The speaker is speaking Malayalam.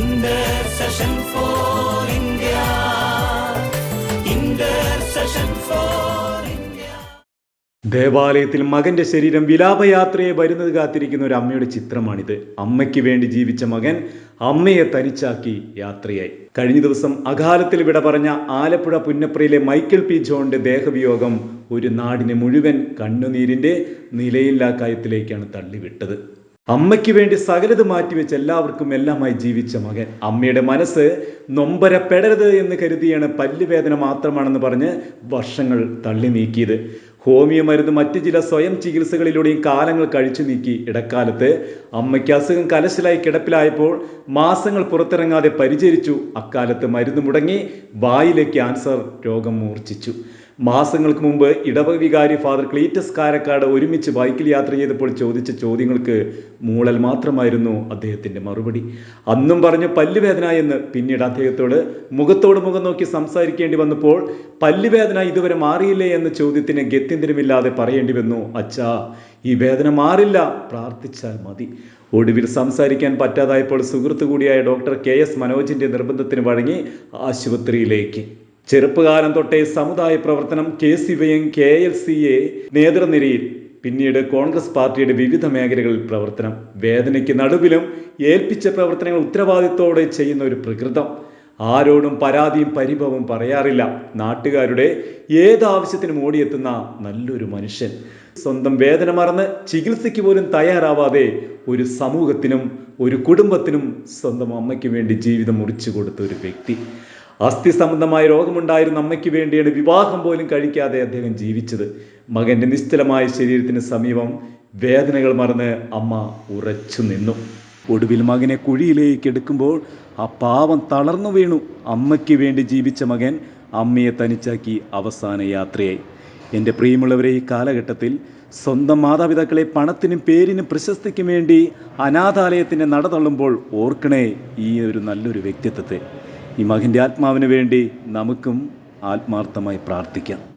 India. Intercession four. ദേവാലയത്തിൽ മകന്റെ ശരീരം വിലാപയാത്രയെ വരുന്നത് കാത്തിരിക്കുന്ന ഒരു അമ്മയുടെ ചിത്രമാണിത് അമ്മയ്ക്ക് വേണ്ടി ജീവിച്ച മകൻ അമ്മയെ തനിച്ചാക്കി യാത്രയായി കഴിഞ്ഞ ദിവസം അകാലത്തിൽ വിട പറഞ്ഞ ആലപ്പുഴ പുന്നപ്രയിലെ മൈക്കിൾ പി ജോണിന്റെ ദേഹവിയോഗം ഒരു നാടിനെ മുഴുവൻ കണ്ണുനീരിന്റെ നിലയില്ലാക്കായത്തിലേക്കാണ് തള്ളിവിട്ടത് അമ്മയ്ക്ക് വേണ്ടി സകലത് മാറ്റിവെച്ച് എല്ലാവർക്കും എല്ലാമായി ജീവിച്ച മകൻ. അമ്മയുടെ മനസ്സ് നൊമ്പരപ്പെടരുത് എന്ന് കരുതിയാണ് പല്ലുവേദന മാത്രമാണെന്ന് പറഞ്ഞ് വർഷങ്ങൾ തള്ളി നീക്കിയത്. ഹോമിയോ മരുന്ന് മറ്റ് ചില സ്വയം ചികിത്സകളിലൂടെയും കാലങ്ങൾ കഴിച്ചു നീക്കി. ഇടക്കാലത്ത് അമ്മയ്ക്ക് അസുഖം കലശലായി കിടപ്പിലായപ്പോൾ മാസങ്ങൾ പുറത്തിറങ്ങാതെ പരിചരിച്ചു. അക്കാലത്ത് മരുന്ന് മുടങ്ങി വായിലെ ക്യാൻസർ രോഗം മൂർച്ഛിച്ചു. മാസങ്ങൾക്ക് മുമ്പ് ഇടവക വികാരി ഫാദർ ക്ലീറ്റസ് കാരക്കാട് ഒരുമിച്ച് ബൈക്കിൽ യാത്ര ചെയ്തപ്പോൾ ചോദിച്ച ചോദ്യങ്ങൾക്ക് മൂളൽ മാത്രമായിരുന്നു അദ്ദേഹത്തിന്റെ മറുപടി. അന്നും പറഞ്ഞു പല്ലുവേദന എന്ന് പിന്നീട് അദ്ദേഹത്തോട് മുഖത്തോട് മുഖം നോക്കി സംസാരിക്കേണ്ടി വന്നപ്പോൾ പല്ലുവേദന ഇതുവരെ മാറിയില്ലേ എന്ന ചോദ്യത്തിന് ഗത്യന്തരമില്ലാതെ പറയേണ്ടി വന്നു അച്ഛാ ഈ വേദന മാറില്ല പ്രാർത്ഥിച്ചാൽ മതി. ഒടുവിൽ സംസാരിക്കാൻ പറ്റാതായപ്പോൾ സുഹൃത്തു കൂടിയായ ഡോക്ടർ കെ എസ് മനോജിന്റെ നിർബന്ധത്തിന് വഴങ്ങി ആശുപത്രിയിലേക്ക്. ചെറുപ്പകാലം തൊട്ടേ സമുദായ പ്രവർത്തനം K C Y M K L C A നേതൃനിരയിൽ. പിന്നീട് കോൺഗ്രസ് പാർട്ടിയുടെ വിവിധ മേഖലകളിൽ പ്രവർത്തനം. വേദനയ്ക്ക് നടുവിലും ഏൽപ്പിച്ച പ്രവർത്തനങ്ങൾ ഉത്തരവാദിത്തോടെ ചെയ്യുന്ന ഒരു പ്രകൃതം. ആരോടും പരാതിയും പരിഭവവും പറയാറില്ല. നാട്ടുകാരുടെ ഏതാവശ്യത്തിനും ഓടിയെത്തുന്ന നല്ലൊരു മനുഷ്യൻ. സ്വന്തം വേദന മറന്ന് ചികിത്സയ്ക്ക് പോലും തയ്യാറാവാതെ ഒരു സമൂഹത്തിനും ഒരു കുടുംബത്തിനും സ്വന്തം അമ്മയ്ക്ക് വേണ്ടി ജീവിതം മുറിച്ചു കൊടുത്ത ഒരു വ്യക്തി. അസ്ഥി സംബന്ധമായ രോഗമുണ്ടായിരുന്ന അമ്മയ്ക്ക് വേണ്ടിയാണ് വിവാഹം പോലും കഴിക്കാതെ അദ്ദേഹം ജീവിച്ചത്. മകന്റെ നിശ്ചലമായ ശരീരത്തിന് സമീപം വേദനകൾ മറന്ന് അമ്മ ഉറച്ചു നിന്നു. ഒടുവിൽ മകനെ കുഴിയിലേക്ക് എടുക്കുമ്പോൾ ആ പാവം തളർന്നു വീണു. അമ്മയ്ക്ക് വേണ്ടി ജീവിച്ച മകൻ അമ്മയെ തനിച്ചാക്കി അവസാന യാത്രയായി. എന്റെ പ്രിയമുള്ളവരെ ഈ കാലഘട്ടത്തിൽ സ്വന്തം മാതാപിതാക്കളെ പണത്തിനും പേരിനും പ്രശസ്തിക്കും വേണ്ടി അനാഥാലയത്തിന്റെ നടതള്ളുമ്പോൾ ഓർക്കണേ ഈ ഒരു നല്ലൊരു വ്യക്തിത്വത്തെ. ഈ മകന്റെ ആത്മാവിന് വേണ്ടി നമുക്കും ആത്മാർത്ഥമായി പ്രാർത്ഥിക്കാം.